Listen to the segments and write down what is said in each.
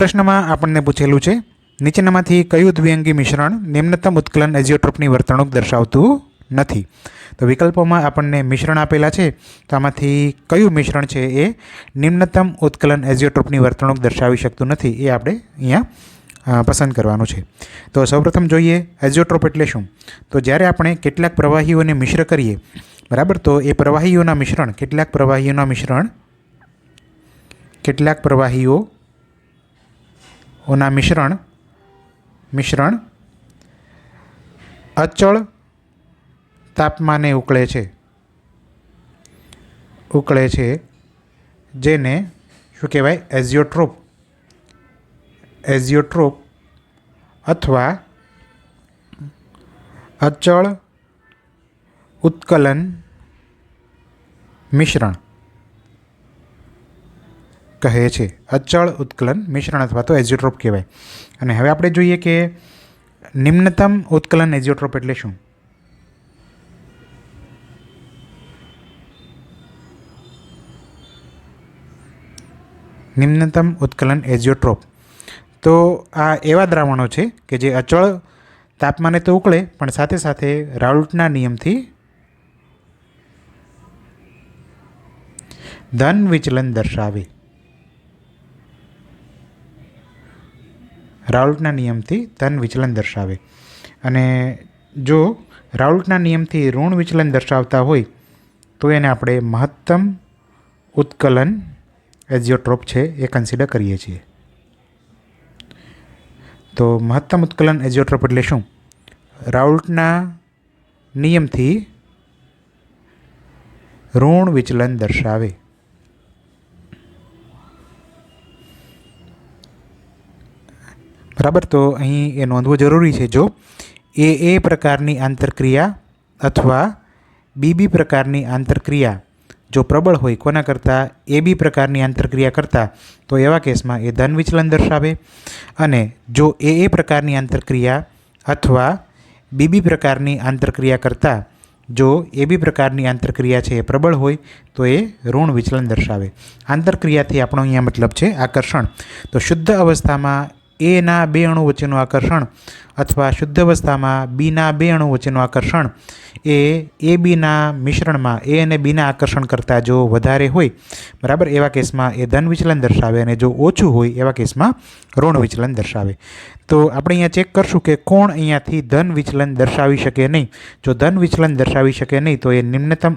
પ્રશ્નમાં આપણને પૂછેલું છે, નીચેનામાંથી કયું દ્વિઅંગી મિશ્રણ નિમ્નતમ ઉત્કલન એઝિયોટ્રોપની વર્તણૂક દર્શાવતું નથી? તો વિકલ્પોમાં આપણને મિશ્રણ આપેલા છે, તો આમાંથી કયું મિશ્રણ છે એ નિમ્નતમ ઉત્કલન એઝિયોટ્રોપની વર્તણૂક દર્શાવી શકતું નથી એ આપણે અહીંયા પસંદ કરવાનું છે. તો સૌપ્રથમ જોઈએ, એઝિયોટ્રોપ એટલે શું? તો જ્યારે આપણે કેટલાક પ્રવાહીઓને મિશ્ર કરીએ, બરાબર? તો એ પ્રવાહીઓના મિશ્રણ, કેટલાક પ્રવાહીઓના મિશ્રણ, કેટલાક પ્રવાહીઓ ઓના મિશ્રણ મિશ્રણ અચળ તાપમાને ઉકળે છે. ઉકળે છે જેને શું કહેવાય? એઝિયોટ્રોપ. એઝિયોટ્રોપ અથવા અચળ ઉત્કલન મિશ્રણ. કહે છે. અચળ ઉત્કલન મિશ્રણ અથવા તો એઝિયોટ્રોપ કહેવાય. અને હવે આપણે જોઈએ કે નિમ્નતમ ઉત્કલન એઝિયોટ્રોપ એટલે શું? નિમ્નતમ ઉત્કલન એઝ્યોટ્રોપ તો આ એવા દ્રાવણો છે કે જે અચળ તાપમાને તો ઉકળે, પણ સાથે સાથે રાઉલ્ટના નિયમથી ધન વિચલન દર્શાવે. રાઉલ્ટના નિયમથી ધન વિચલન દર્શાવે. અને જો રાઉલ્ટના નિયમથી ઋણ વિચલન દર્શાવતા હોય, તો એને આપણે મહત્તમ ઉત્કલન એઝિયોટ્રોપ છે એ કન્સિડર કરીએ છીએ. તો મહત્તમ ઉત્કલન એઝિયોટ્રોપ એટલે શું? રાઉલ્ટના નિયમથી ઋણ વિચલન દર્શાવે. બરાબર? તો અહીં એ નોંધવું જરૂરી છે. જો એ એ પ્રકારની આંતરક્રિયા અથવા બીબી પ્રકારની આંતરક્રિયા જો પ્રબળ હોય કોના કરતાં? એ બી પ્રકારની આંતરક્રિયા કરતાં, તો એવા કેસમાં એ ધન વિચલન દર્શાવે અને જો એ એ પ્રકારની આંતરક્રિયા અથવા બીબી પ્રકારની આંતરક્રિયા કરતાં જો એ બી પ્રકારની આંતરક્રિયા છે એ પ્રબળ હોય, તો એ ઋણ વિચલન દર્શાવે. આંતરક્રિયાથી આપણો અહીંયા મતલબ છે આકર્ષણ. તો શુદ્ધ અવસ્થામાં એના બે અણુ વચ્ચેનું આકર્ષણ અથવા શુદ્ધ અવસ્થામાં બીના બે અણુ વચ્ચેનું આકર્ષણ એ એ બીના મિશ્રણમાં એ અને બીના આકર્ષણ કરતાં જો વધારે હોય, બરાબર? એવા કેસમાં એ ધન વિચલન દર્શાવે અને જો ઓછું હોય, એવા કેસમાં ઋણ વિચલન દર્શાવે. તો આપણે અહીંયા ચેક કરશું કે કોણ અહીંયાથી ધન વિચલન દર્શાવી શકે નહીં. જો ધન વિચલન દર્શાવી શકે નહીં, તો એ નિમ્નતમ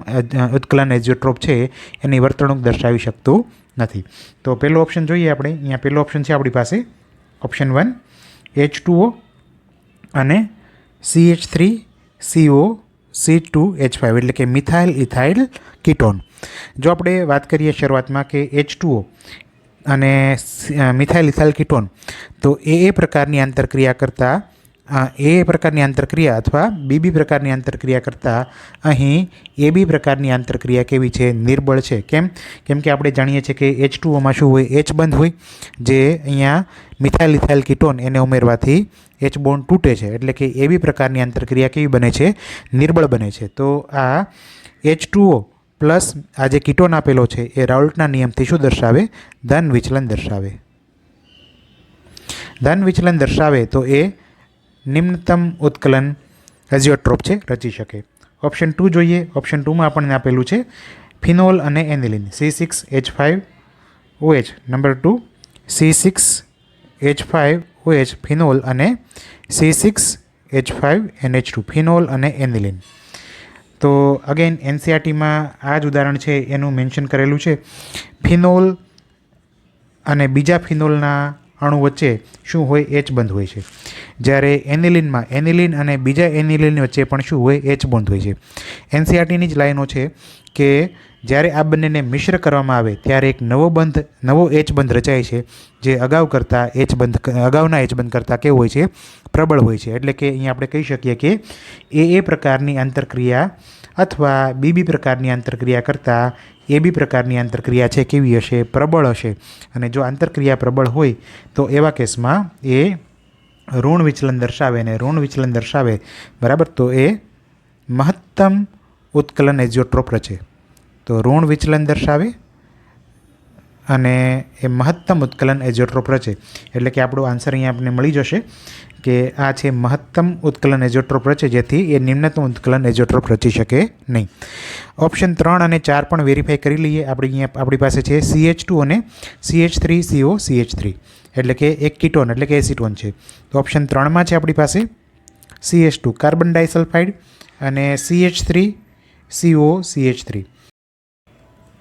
ઉત્કલન એઝિયોટ્રોપ છે, એની વર્તણૂક દર્શાવી શકતું નથી. તો પહેલો ઓપ્શન જોઈએ આપણે. અહીંયા પહેલો ઓપ્શન છે આપણી પાસે ઓપ્શન વન, એચ ટુઓ અને C H three C O C two, H five, એટલે કે મિથાઇલ, ઇથાઇલ, કિટોન. જો આપણે વાત કરીએ શરૂઆતમાં કે એચ ટુઓ અને મિથાઇલ, ઇથાઇલ, કિટોન, તો એ એ પ્રકારની આંતરક્રિયા કરતાં એ પ્રકારની આંતરક્રિયા અથવા બીબી પ્રકારની આંતરક્રિયા કરતાં અહીં એ બી પ્રકારની આંતરક્રિયા કેવી છે? નિર્બળ છે. કેમ? કેમ કે આપણે જાણીએ છીએ કે એચ ટુઓમાં શું હોય? એચ બંધ હોય. જે અહીંયા મિથાઇલ ઇથાઇલ કિટોન એને ઉમેરવાથી એચ બોન્ડ તૂટે છે. એટલે કે એવી પ્રકારની આંતરક્રિયા કેવી બને છે? નિર્બળ બને છે. તો આ એચ ટુઓ પ્લસ આ જે કિટોન આપેલો છે, એ રાઉલ્ટના નિયમથી શું દર્શાવે? ધન વિચલન દર્શાવે. ધન વિચલન દર્શાવે તો એ નિમ્નતમ ઉત્કલન એઝિયોટ્રોપ છે, રચી શકે. ઓપ્શન ટુ જોઈએ. ઓપ્શન ટુમાં આપણને આપેલું છે ફિનોલ અને aniline. C six H five O H number two C six H five O H phenol અને C six H five N H two phenol અને એનિલિન તો અગેન એનસીઆરટીમાં આ જ ઉદાહરણ છે, એનું મેન્શન કરેલું છે. ફિનોલ અને બીજા ફિનોલના અણુ વચ્ચે શું હોય એચ બંધ હોય છે. જ્યારે એનિલિનમાં એનિલિન અને બીજા એનિલિન વચ્ચે પણ શું હોય એચ બંધ હોય છે. એનસીઆરટીની જ લાઈનો છે કે જ્યારે આ બંનેને મિશ્ર કરવામાં આવે, ત્યારે એક નવો બંધ, નવો એચ બંધ રચાય છે, જે અગાઉ કરતાં એચ બંધ અગાઉના એચ બંધ કરતાં કેવું હોય છે? પ્રબળ હોય છે. એટલે કે અહીંયા આપણે કહી શકીએ કે એ એ પ્રકારની આંતરક્રિયા અથવા બીબી પ્રકારની આંતરક્રિયા કરતાં એ બી પ્રકારની આંતરક્રિયા છે કેવી હશે? પ્રબળ હશે. અને જો આંતરક્રિયા પ્રબળ હોય, તો એવા કેસમાં એ ઋણ વિચલન દર્શાવે અને ઋણ વિચલન દર્શાવે. બરાબર? તો એ મહત્તમ ઉત્કલન એઝિયોટ્રોપ રચે. તો ઋણ વિચલન દર્શાવે અને એ મહત્તમ ઉત્કલન એઝોટ્રોપ રચે એટલે કે આપણો આન્સર અહીંયા આપણને મળી જશે કે આ છે મહત્તમ ઉત્કલન એઝોટ્રોપ રચે જેથી એ નિમ્નતમ ઉત્કલન એઝોટ્રોપ રચી શકે નહીં. ઓપ્શન ત્રણ અને ચાર પણ વેરીફાઈ કરી લઈએ. આપણી અહીંયા આપણી પાસે છે સીએચ ટુ અને C H three C O C H three એટલે કે એક કીટોન એટલે કે એસિટોન છે. તો ઓપ્શન ત્રણમાં છે આપણી પાસે C H two carbon disulphide અને C H three C O C H three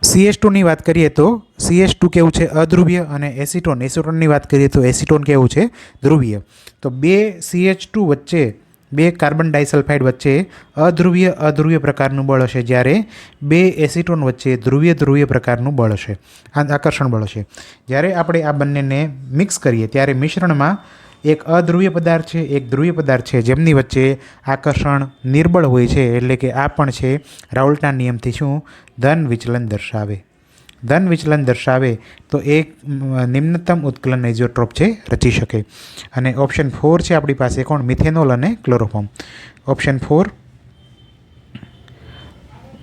C H ટુની વાત કરીએ તો સીએસ ટુ કેવું છે? અધ્રુવીય અને એસિટોન. એસિટોનની વાત કરીએ તો એસિટોન કેવું છે? ધ્રુવીય. તો બે સીએચ ટુ વચ્ચે, બે કાર્બન ડાયસલ્ફાઇડ વચ્ચે અધ્રુવીય અધ્રુવીય પ્રકારનું બળ હશે જ્યારે બે એસિટોન વચ્ચે ધ્રુવીય ધ્રુવીય પ્રકારનું બળ હશે. આકર્ષણ બળ હશે. જ્યારે આપણે આ બંનેને મિક્સ કરીએ, ત્યારે મિશ્રણમાં એક અધ્રુવીય પદાર્થ છે, એક ધ્રુવીય પદાર્થ છે. જેમની વચ્ચે આકર્ષણ નિર્બળ હોય છે, એટલે કે આ પણ છે રાઉલ્ટના નિયમથી શું? ધન વિચલન દર્શાવે. ધન વિચલન દર્શાવે તો એક નિમ્નતમ ઉત્કલન એઝોટ્રોપ છે, રચી શકે. અને ઓપ્શન ફોર છે આપણી પાસે કોણ? મિથેનોલ અને chloroform. Option four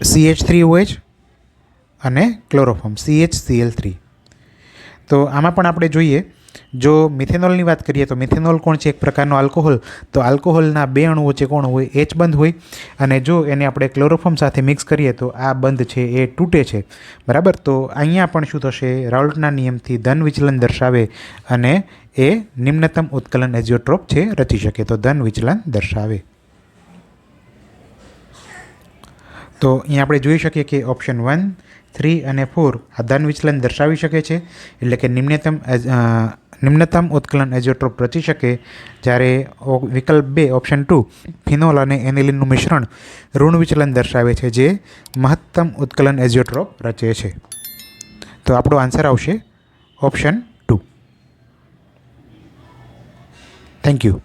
C H three O H અને chloroform. C H C L three તો આમાં પણ આપણે જોઈએ જો મિથેનોલની વાત કરીએ તો મિથેનોલ કોણ છે? એક પ્રકારનો આલ્કોહોલ. તો આલ્કોહોલના બે અણુઓ છે કોણ હોય એચ બંધ હોય. અને જો એને આપણે ક્લોરોફોર્મ સાથે મિક્સ કરીએ તો આ બંધ છે, એ તૂટે છે. બરાબર? તો અહીંયા પણ શું થશે? રાઉલ્ટના નિયમથી ધન વિચલન દર્શાવે અને એ નિમ્નતમ ઉત્કલન એઝિયોટ્રોપ છે, રચી શકે. તો ધન વિચલન દર્શાવે. તો અહીંયા આપણે જોઈ શકીએ કે ઓપ્શન વન, થ્રી અને ફોર આ ધન વિચલન દર્શાવી શકે છે. એટલે કે નિમ્નતમ નિમ્નતમ ઉત્કલન એઝોટ્રોપ રચી શકે જ્યારે વિકલ્પ બે ઓપ્શન ટુ ફિનોલ અને એનિલિનનું મિશ્રણ ઋણ વિચલન દર્શાવે છે જે મહત્તમ ઉત્કલન એઝોટ્રોપ રચે છે. તો આપણો આન્સર આવશે ઓપ્શન ટુ થેન્ક યુ